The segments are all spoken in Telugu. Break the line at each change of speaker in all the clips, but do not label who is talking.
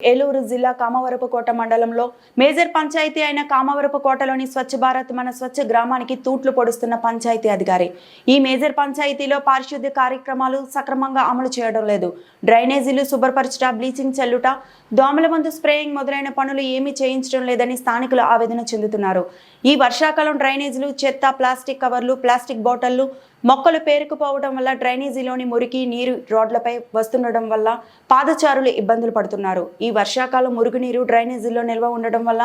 ఏలూరు జిల్లా కామవరపుకోట మండలంలో మేజర్ పంచాయతీ అయిన కామవరపుకోటలోని స్వచ్ఛ భారత్ మన స్వచ్ఛ గ్రామానికి తూట్లు పొడుస్తున్న పంచాయతీ అధికారి. ఈ మేజర్ పంచాయతీలో పారిశుద్ధ్య కార్యక్రమాలు సక్రమంగా అమలు చేయడం లేదు. డ్రైనేజీలు శుభ్రపరచుట బ్లీచింగ్ చల్లుట దోమల మందు స్ప్రేయింగ్ మొదలైన పనులు ఏమీ చేయించడం లేదని స్థానికులు ఆవేదన చెందుతున్నారు. ఈ వర్షాకాలం డ్రైనేజీలు చెత్త ప్లాస్టిక్ కవర్లు ప్లాస్టిక్ బాటిళ్ళు మొక్కలు పేరుకుపోవడం వల్ల డ్రైనేజీలోని మురికి నీరు రోడ్లపై వస్తుండడం వల్ల పాదచారులు ఇబ్బందులు పడుతున్నారు. ఈ వర్షాకాలం మురుగునీరు డ్రైనేజీల్లో నిల్వ ఉండడం వల్ల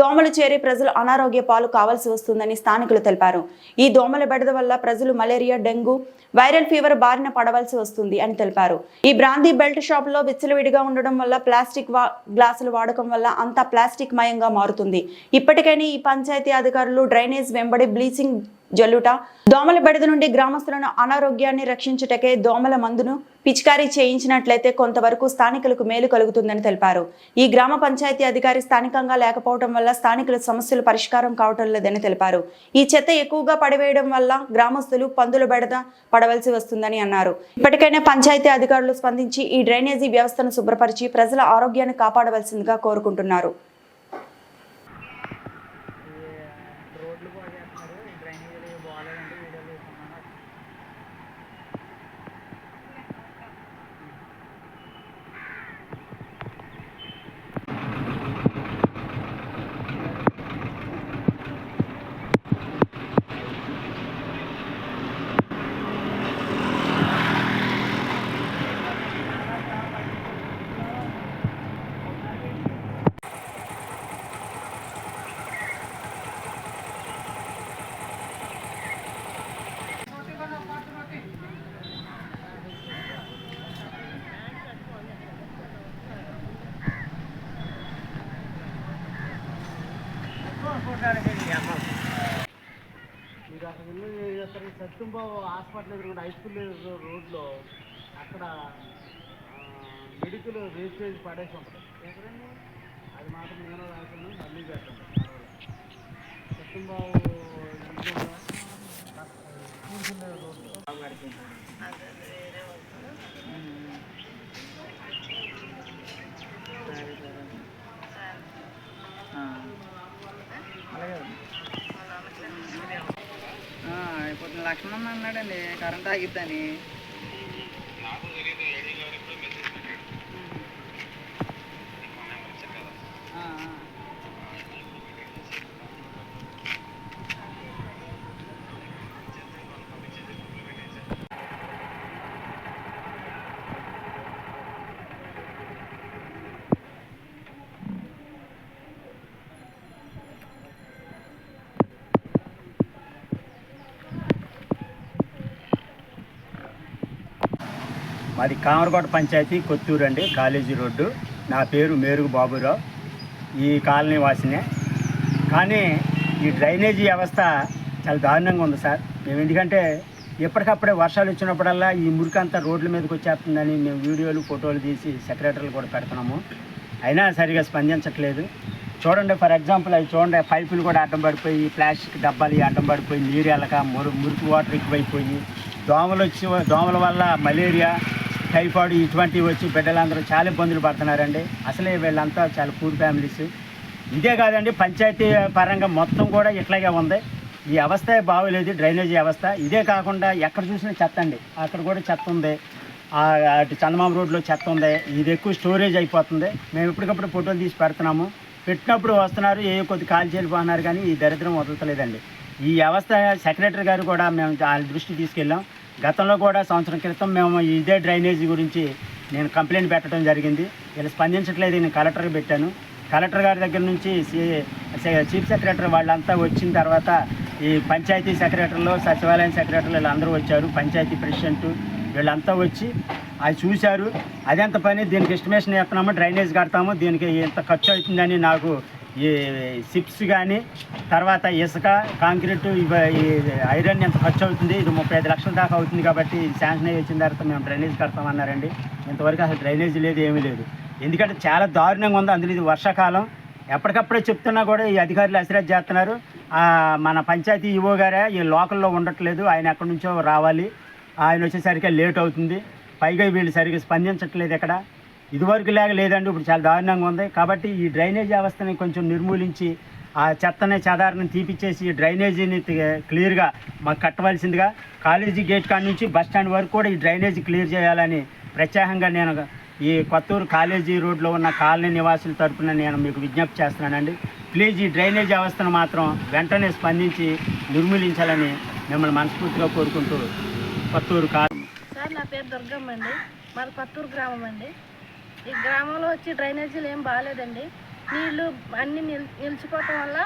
దోమలు చేరి ప్రజలు అనారోగ్య పాలు కావాల్సి వస్తుందని స్థానికులు తెలిపారు. ఈ దోమల బెడద వల్ల ప్రజలు మలేరియా డెంగ్యూ వైరల్ ఫీవర్ బారిన పడవలసి వస్తుంది అని తెలిపారు. ఈ బ్రాందీ బెల్ట్ షాప్లో విచ్చలవిడిగా ఉండడం వల్ల ప్లాస్టిక్ గ్లాసులు వాడకం వల్ల అంతా ప్లాస్టిక్ మయంగా మారుతుంది. ఇప్పటికైనా ఈ పంచాయతీ అధికారులు డ్రైనేజ్ వెంబడి బ్లీచింగ్ జల్లుట. దోమల బెడద నుండి గ్రామస్తులను అనారోగ్యాన్ని రక్షించుటకే దోమల మందును పిచికారీ చేయించినట్లయితే కొంతవరకు స్థానికులకు మేలు కలుగుతుందని తెలిపారు. ఈ గ్రామ పంచాయతీ అధికారి స్థానికంగా లేకపోవడం వల్ల స్థానికుల సమస్యలు పరిష్కారం కావటం లేదని తెలిపారు. ఈ చెత్త ఎక్కువగా పడివేయడం వల్ల గ్రామస్తులు పందుల బెడద పడవలసి వస్తుందని అన్నారు. ఇప్పటికైనా పంచాయతీ అధికారులు స్పందించి ఈ డ్రైనేజీ వ్యవస్థను శుభ్రపరిచి ప్రజల ఆరోగ్యాన్ని కాపాడవలసిందిగా కోరుకుంటున్నారు
రోడ్లు బాగా చేస్తున్నారు డ్రైనేజీలు బాగాలేదండి వీడియోలు తీసుకున్నాను మీరు అక్కడ ఇల్లు చేస్తారు సత్యంబాబు హాస్పిటల్ ఎదురుకుండా హై స్కూల్ రోడ్లో అక్కడ మెడికల్ వేస్టేజ్ పడేసి ఉంటుంది ఎక్కడండి అది మాత్రం నేను రాకుండా మళ్ళీ పెట్టండి సత్యంబాబు రోడ్లో బాగా నడిచింది సరే సరే ఆ. అలాగే పొద్దున లక్ష్మణ్ అన్నాడండి కరెంట్ ఆగిద్దని ఆ, ఆ.
మాది కామరకోట పంచాయతీ కొత్తూరు అండి కాలేజీ రోడ్డు. నా పేరు మేరుగు బాబురావు. ఈ కాలనీ వాసినే. కానీ ఈ డ్రైనేజీ వ్యవస్థ చాలా దారుణంగా ఉంది సార్. మేము ఎందుకంటే ఎప్పటికప్పుడే వర్షాలు వచ్చినప్పుడల్లా ఈ మురికంతా రోడ్ల మీదకి వచ్చేస్తుందని మేము వీడియోలు ఫోటోలు తీసి సెక్రటరీలు కూడా పెడుతున్నాము. అయినా సరిగా స్పందించట్లేదు. చూడండి ఫర్ ఎగ్జాంపుల్ అవి చూడండి పైపులు కూడా అడ్డం పడిపోయి ప్లాస్టిక్ డబ్బాలు అడ్డం పడిపోయి నీరు వెళ్ళక మురు మురికి వాటర్ ఎక్కువైపోయి దోమలు వచ్చి దోమల వల్ల మలేరియా టైఫాయిడ్ ఇటువంటివి వచ్చి బిడ్డలందరూ చాలా ఇబ్బందులు పడుతున్నారండి. అసలే వీళ్ళంతా చాలా పూర్ ఫ్యామిలీస్. ఇదే కాదండి పంచాయతీ పరంగా మొత్తం కూడా ఇట్లాగే ఉంది. ఈ వ్యవస్థ బాగోలేదు డ్రైనేజీ వ్యవస్థ ఇదే కాకుండా ఎక్కడ చూసినా చెత్త అండి. అక్కడ కూడా చెత్త ఉంది. అటు చందమామ రోడ్లో చెత్త ఉంది. ఇది ఎక్కువ స్టోరేజ్ అయిపోతుంది. మేము ఎప్పటికప్పుడు ఫోటోలు తీసి పెడుతున్నాము. పెట్టినప్పుడు వస్తున్నారు ఏ కొద్ది కాల్ చేరిపోతున్నారు కానీ ఈ దరిద్రం వదలతలేదండి. ఈ వ్యవస్థ సెక్రటరీ గారు కూడా మేము ఆయన దృష్టి తీసుకెళ్ళాం. గతంలో కూడా సంవత్సరం క్రితం మేము ఇదే డ్రైనేజీ గురించి నేను కంప్లైంట్ పెట్టడం జరిగింది. వీళ్ళు స్పందించట్లేదు నేను కలెక్టర్కి పెట్టాను. కలెక్టర్ గారి దగ్గర నుంచి చీఫ్ సెక్రటరీ వాళ్ళంతా వచ్చిన తర్వాత ఈ పంచాయతీ సెక్రటరీలు సచివాలయం సెక్రటరీలు వీళ్ళందరూ వచ్చారు. పంచాయతీ ప్రెసిడెంట్ వీళ్ళంతా వచ్చి అది చూశారు. అదెంత పని? దీనికి ఎస్టిమేషన్ వేస్తున్నాము? డ్రైనేజ్ కడతాము? దీనికి ఎంత ఖర్చు అవుతుందని నాకు ఈ సిప్స్ కానీ తర్వాత ఇసుక కాంక్రీట్ ఇవి ఐరన్ ఎంత ఖర్చు అవుతుంది ఇది ముప్పై ఐదు లక్షల దాకా అవుతుంది కాబట్టి శాంక్షన్ అయ్యి వచ్చిన తర్వాత మేము డ్రైనేజ్ కడతామన్నారండి. ఇంతవరకు అసలు డ్రైనేజ్ లేదు ఏమీ లేదు. ఎందుకంటే చాలా దారుణంగా ఉంది. అందులో ఇది వర్షాకాలం. ఎప్పటికప్పుడే చెప్తున్నా కూడా ఈ అధికారులు అసిరాజ్ చేస్తున్నారు. మన పంచాయతీ ఈవో గారే ఈ లోకల్లో ఉండట్లేదు. ఆయన ఎక్కడి నుంచో రావాలి. ఆయన వచ్చేసరికి లేట్ అవుతుంది. పైగా వీళ్ళు సరిగ్గా స్పందించట్లేదు ఇక్కడ ఇదివరకు లేక లేదండి ఇప్పుడు చాలా దారుణంగా ఉంది. కాబట్టి ఈ డ్రైనేజ్ వ్యవస్థని కొంచెం నిర్మూలించి ఆ చెత్తని చెదారని తీపిచ్చేసి ఈ డ్రైనేజీని క్లియర్గా మాకు కట్టవలసిందిగా కాలేజీ గేట్ కాడ నుంచి బస్ స్టాండ్ వరకు కూడా ఈ డ్రైనేజీ క్లియర్ చేయాలని ప్రత్యేకంగా నేను ఈ కొత్తూరు కాలేజీ రోడ్లో ఉన్న కాలనీ నివాసుల తరఫున నేను మీకు విజ్ఞప్తి చేస్తున్నానండి. ప్లీజ్ ఈ డ్రైనేజ్ వ్యవస్థను మాత్రం వెంటనే స్పందించి నిర్మూలించాలని మిమ్మల్ని మనస్ఫూర్తిగా కోరుకుంటూ కొత్తూరు కా
సార్ నా పేరు దుర్గమ్మ అండి మాది కొత్తూరు గ్రామం అండి. ఈ గ్రామంలో వచ్చి డ్రైనేజీలు ఏం బాగాలేదండి. నీళ్ళు అన్నీ నిల్ నిలిచిపోవటం వల్ల